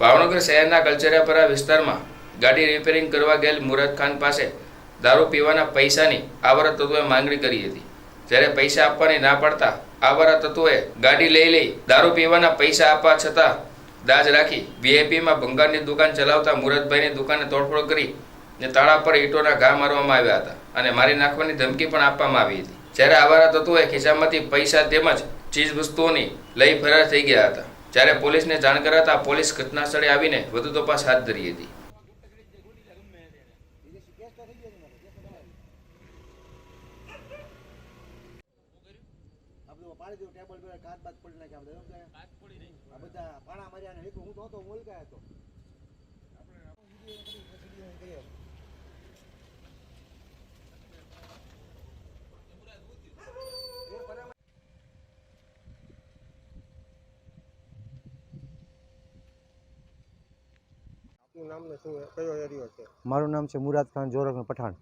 ભાવનગર શહેરના કલ્ચરિયાપરા વિસ્તારમાં ગાડી રિપેરિંગ કરવા ગયેલ મુરત ખાન પાસે દારૂ પીવાના પૈસાની આવરા તત્વોએ માંગણી કરી હતી. જ્યારે પૈસા આપવાની ના પાડતા આવારા તત્વોએ ગાડી લઈ લઈ દારૂ પીવાના પૈસા આપવા છતાં દાજ રાખી વીઆઈપીમાં ભંગારની દુકાન ચલાવતા મુરતભાઈની દુકાને તોડફોડ કરી ને તાળા પર ઈંટોના ઘા મારવામાં આવ્યા હતા અને મારી નાખવાની ધમકી પણ આપવામાં આવી હતી. જ્યારે આવારા તત્વોએ ખિસ્સામાંથી પૈસા તેમજ ચીજ વસ્તુઓની લઈ ફરાર થઈ ગયા હતા. જ્યારે પોલીસને જાણ કરાતા પોલીસ ઘટના સ્થળે આવીને વધુ તપાસ હાથ ધરી હતી. બધું પાણા મર્યા ને, હું તો હતો મુલકાય હતો. આપનું નામ ને શું કયો એરિયો છે? મારું નામ છે મુરાદ ખાન જોરખ પઠાણ.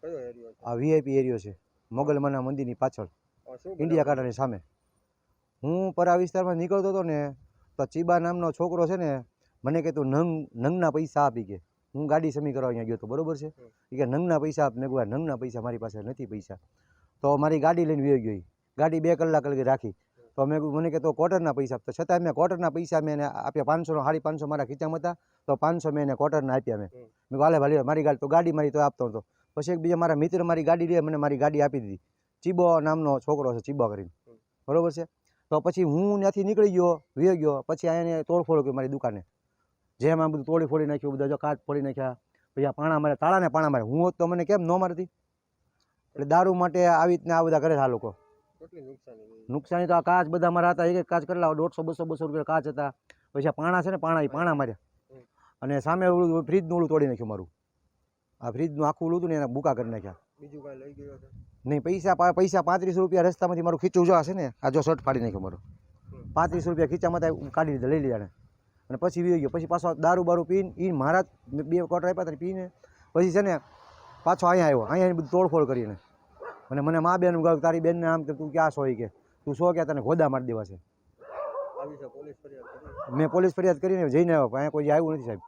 કયો એરિયો છે? આ વીઆઈપી એરિયો છે મોગલમાના મંદિરની પાછળ ઇન્ડિયા કાંટાની સામે. હું પરા વિસ્તારમાં નીકળતો હતો ને તો ચીબા નામનો છોકરો છે ને મને કે તું નંગ નંગના પૈસા આપી કે. હું ગાડી સમી કરવા અહીંયા ગયો તો બરોબર છે? એ કે નંગના પૈસા આપ મેં કહ્યું નંગના પૈસા મારી પાસે નથી પૈસા. તો મારી ગાડી લઈને વી ગઈ ગાડી બે કલાક લગી રાખી. તો મેં કીધું મને કે તો ક્વાર્ટરના પૈસા આપતો. છતાં મેં કોટરના પૈસા મેં એને આપ્યા. પાંચસો સાડી પાંચસો મારા ખીચામાં હતા. તો પાંચસો મેં એને કોટરના આપ્યા મેં. મેં હાલે ભાલે મારી ગાડી તો ગાડી મારી તો આપતો હતો. પછી એક બીજા મારા મિત્ર મારી ગાડી લે મને મારી ગાડી આપી દીધી. ચીબો નામનો છોકરો છે ચીબો કરીને. બરોબર છે? તો પછી હું ત્યાંથી નીકળી ગયો વી ગયો. પછી અહીંયા તોડફોડ કરી મારી દુકાને. જેમ આમ બધું તોડી ફોડી નાખ્યું બધા જો કાચ ફોડી નાખ્યા. પછી આ પાણા મારે તાળાને પાણા મારે હું હોત તો મને કેમ ન મારતી? એટલે દારૂ માટે આવી રીતના આ બધા કરે છે આ લોકો. નુકસાની તો આ કાચ બધા મારા હતા એક એક કાચ કરેલા દોઢસો બસો બસો રૂપિયા કાચ હતા. પછી આ પાણા છે ને પાણા એ પાણા માર્યા. અને સામે ઓલું ફ્રીજનું ઓલું તોડી નાખ્યું મારું. આ ફ્રીજનું આખું ઓલું હતું ને એના બુકા કરી નાખ્યા. બીજું કાંઈ લઈ ગયો નહીં પૈસા પૈસા પાંત્રીસ રૂપિયા રસ્તામાંથી મારું ખીચું જો હશે ને આ જો શર્ટ ફાડી નાખ્યો મારો. પાંત્રીસ રૂપિયા ખીચામાં કાઢી લીધા લઈ લીધા અને પછી વી ગયો. પછી પાછો દારૂ બારૂ પીને એ મારા બે કોટર આપ્યા હતા પીને પછી છે ને પાછો અહીંયા આવ્યો. અહીંયા બધું તોડફોડ કરીને. અને મને મા બેન કહ્યું તારી બેનને આમ કે તું ક્યાં છો કે. તું શો કે તને ગોદા મારી દેવા છે. મેં પોલીસ ફરિયાદ કરીને જઈને આવ્યો પણ અહીંયા કોઈ આવ્યું નથી સાહેબ.